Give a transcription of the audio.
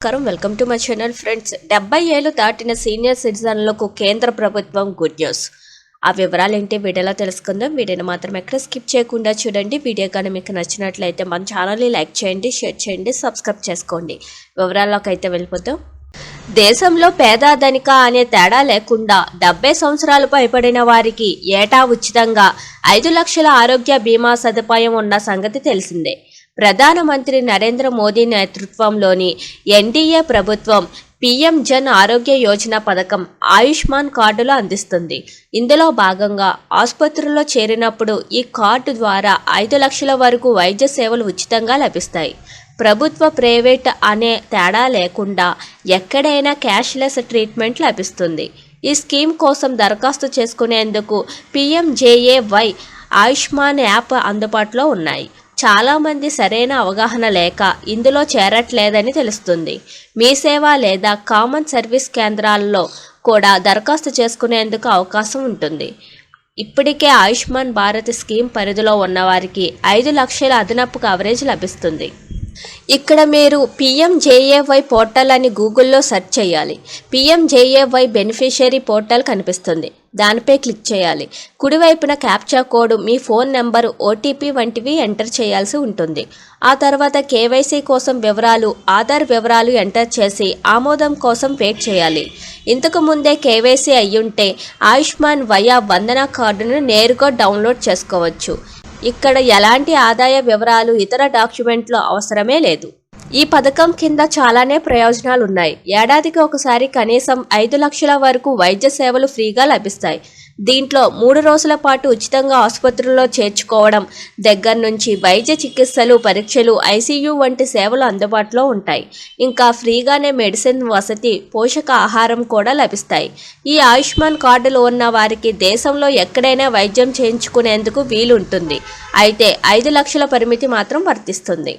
నమస్కారం. Welcome to my channel friends. డెబ్బై ఏళ్ళు దాటిన సీనియర్ సిటిజన్లకు కేంద్ర ప్రభుత్వం గుడ్ న్యూస్. ఆ వివరాలు ఏంటి వీడియోలో తెలుసుకుందాం. వీడియోని మాత్రం ఎక్కడ స్కిప్ చేయకుండా చూడండి. వీడియో కానీ మీకు నచ్చినట్లయితే మన ఛానల్ని లైక్ చేయండి షేర్ చేయండి సబ్స్క్రైబ్ చేసుకోండి. వివరాల్లోకి అయితే వెళ్ళిపోతాం దేశంలో పేద ధనిక అనే తేడా లేకుండా డెబ్బై సంవత్సరాలు పైబడిన వారికి ఏటా ఉచితంగా ఐదు లక్షల ఆరోగ్య బీమా సదుపాయం ఉన్న సంగతి తెలిసిందే. ప్రధానమంత్రి నరేంద్ర మోదీ నేతృత్వంలోని ఎన్డీఏ ప్రభుత్వం పీఎం జన్ ఆరోగ్య యోజన పథకం ఆయుష్మాన్ కార్డులు అందిస్తుంది. ఇందులో భాగంగా ఆసుపత్రిలో చేరినప్పుడు ఈ కార్డు ద్వారా ఐదు లక్షల వరకు వైద్య సేవలు ఉచితంగా లభిస్తాయి. ప్రభుత్వ ప్రైవేట్ అనే తేడా లేకుండా ఎక్కడైనా క్యాష్లెస్ ట్రీట్మెంట్ లభిస్తుంది. ఈ స్కీమ్ కోసం దరఖాస్తు చేసుకునేందుకు పిఎంజేఏవై ఆయుష్మాన్ యాప్ అందుబాటులో ఉన్నాయి. చాలామంది సరైన అవగాహన లేక ఇందులో చేరట్లేదని తెలుస్తుంది. మీ సేవ లేదా కామన్ సర్వీస్ కేంద్రాల్లో కూడా దరఖాస్తు చేసుకునేందుకు అవకాశం ఉంటుంది. ఇప్పటికే ఆయుష్మాన్ భారత్ స్కీమ్ పరిధిలో ఉన్నవారికి ఐదు లక్షల అదనపు కవరేజ్ లభిస్తుంది. ఇక్కడ మీరు పిఎంజేఏవై పోర్టల్ అని గూగుల్లో సెర్చ్ చేయాలి. పిఎంజేఏవై బెనిఫిషియరీ పోర్టల్ కనిపిస్తుంది. దానిపై క్లిక్ చేయాలి. కుడివైపున క్యాప్చా కోడ్ మీ ఫోన్ నెంబర్ ఓటీపీ వంటివి ఎంటర్ చేయాల్సి ఉంటుంది. ఆ తర్వాత కేవైసీ కోసం వివరాలు ఆధార్ వివరాలు ఎంటర్ చేసి ఆమోదం కోసం వెయిట్ చేయాలి. ఇంతకు ముందే కేవైసీ అయ్యుంటే ఆయుష్మాన్ వయా వందన కార్డును నేరుగా డౌన్లోడ్ చేసుకోవచ్చు. ఇక్కడ ఎలాంటి ఆదాయ వివరాలు ఇతర డాక్యుమెంట్లు అవసరమే లేదు. ఈ పథకం కింద చాలానే ప్రయోజనాలు ఉన్నాయి ఏడాదికి ఒకసారి కనీసం ఐదు లక్షల వరకు వైద్య సేవలు ఫ్రీగా లభిస్తాయి. దీంట్లో మూడు రోజుల పాటు ఉచితంగా ఆసుపత్రుల్లో చేర్చుకోవడం దగ్గర నుంచి వైద్య చికిత్సలు పరీక్షలు ఐసీయూ వంటి సేవలు అందుబాటులో ఉంటాయి. ఇంకా ఫ్రీగానే మెడిసిన్ వసతి పోషక ఆహారం కూడా లభిస్తాయి. ఈ ఆయుష్మాన్ కార్డులు ఉన్న వారికి దేశంలో ఎక్కడైనా వైద్యం చేయించుకునేందుకు వీలుంటుంది. అయితే ఐదు లక్షల పరిమితి మాత్రం వర్తిస్తుంది.